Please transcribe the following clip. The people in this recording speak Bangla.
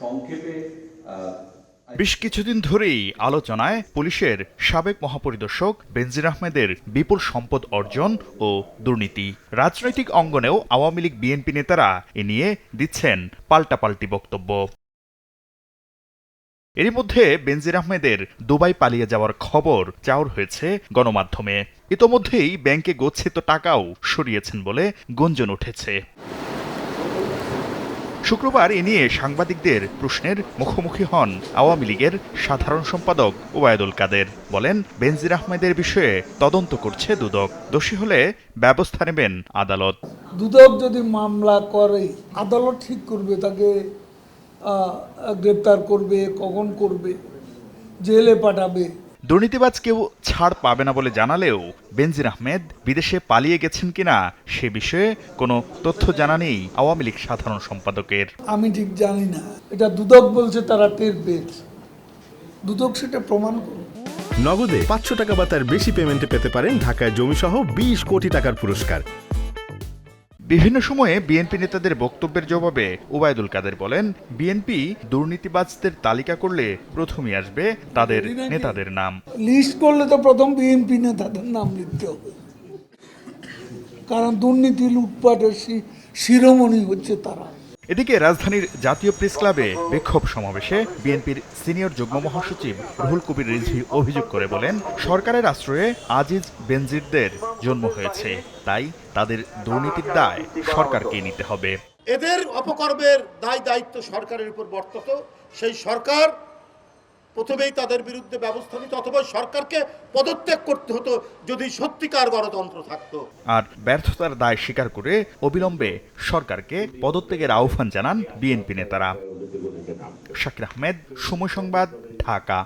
সংক্ষেপে বেশ কিছুদিন ধরেই আলোচনায় পুলিশের সাবেক মহাপরিদর্শক বেনজির আহমেদের বিপুল সম্পদ অর্জন ও দুর্নীতি। রাজনৈতিক অঙ্গনেও আওয়ামী লীগ বিএনপি নেতারা এ নিয়ে দিচ্ছেন পাল্টাপাল্টি বক্তব্য। এরই মধ্যে বেনজির আহমেদের দুবাই পালিয়ে যাওয়ার খবর চাউর হয়েছে গণমাধ্যমে। ইতোমধ্যেই ব্যাংকে গচ্ছিত টাকাও সরিয়েছেন বলে গুঞ্জন উঠেছে। শুক্রবার এ নিয়ে সাংবাদিকদের প্রশ্নের মুখোমুখি হন আওয়ামী লীগের সাধারণ সম্পাদক ওবায়দুল কাদের। বলেন, বেনজির আহমেদের বিষয়ে তদন্ত করছে দুদক। দোষী হলে ব্যবস্থা নেবেন আদালত। দুদক যদি মামলা করে, আদালত ঠিক করবে, তাকে গ্রেপ্তার করবে, কখন করবে, জেলে পাঠাবে। দুর্নীতিবাজ কেউ ছাড় পাবে না বলে জানালেও বেনজির আহমেদ বিদেশে পালিয়ে গেছেন কিনা সে বিষয়ে কোনো তথ্য জানা নেই আওয়ামী লীগ সাধারণ সম্পাদকের। আমি ঠিক জানি না। এটা দুদক বলছে তারা টের পেয়েছে। দুদক সেটা প্রমাণ করবে নগদে পাঁচশো টাকা বা তার বেশি পেমেন্টে পেতে পারেন ঢাকায় জমিসহ বিশ কোটি টাকার পুরস্কার। বিভিন্ন সময়ে বিএনপি নেতাদের বক্তব্যের জবাবে ওবায়দুল কাদের বলেন, বিএনপি দুর্নীতিবাজদের তালিকা করলে প্রথমই আসবে তাদের নেতাদের নাম। লিস্ট করলে তো প্রথম বিএনপি নেতাদের নাম লিখতে হবে। কারণ দুর্নীতি লুটপাটের শিরোমণি হচ্ছে তারা। এদিকে রাজধানীর জাতীয় প্রেস ক্লাবে বিক্ষোভ সমাবেশে বিএনপির সিনিয়র যুগ্ম মহাসচিব রুহুল কবির রিজভি অভিযোগ করে বলেন, সরকারের আশ্রয়ে আজিজ বেনজিরদের জন্ম হয়েছে। তাই তাদের দুর্নীতির দায় সরকারকে নিতে হবে। এদের অপকর্মের দায় দায়িত্ব সরকারের উপর বর্তত। সেই সরকার প্রথমেই তাদের বিরুদ্ধে ব্যবস্থা নিত অথবা সরকারকে পদত্যাগ করতে হতো যদি সত্যিকার গণতন্ত্র থাকত। আর ব্যর্থতার দায় স্বীকার করে অবিলম্বে সরকারকে পদত্যাগের আহ্বান জানান বিএনপি নেতারা। শাকির আহমেদ, সময় সংবাদ, ঢাকা।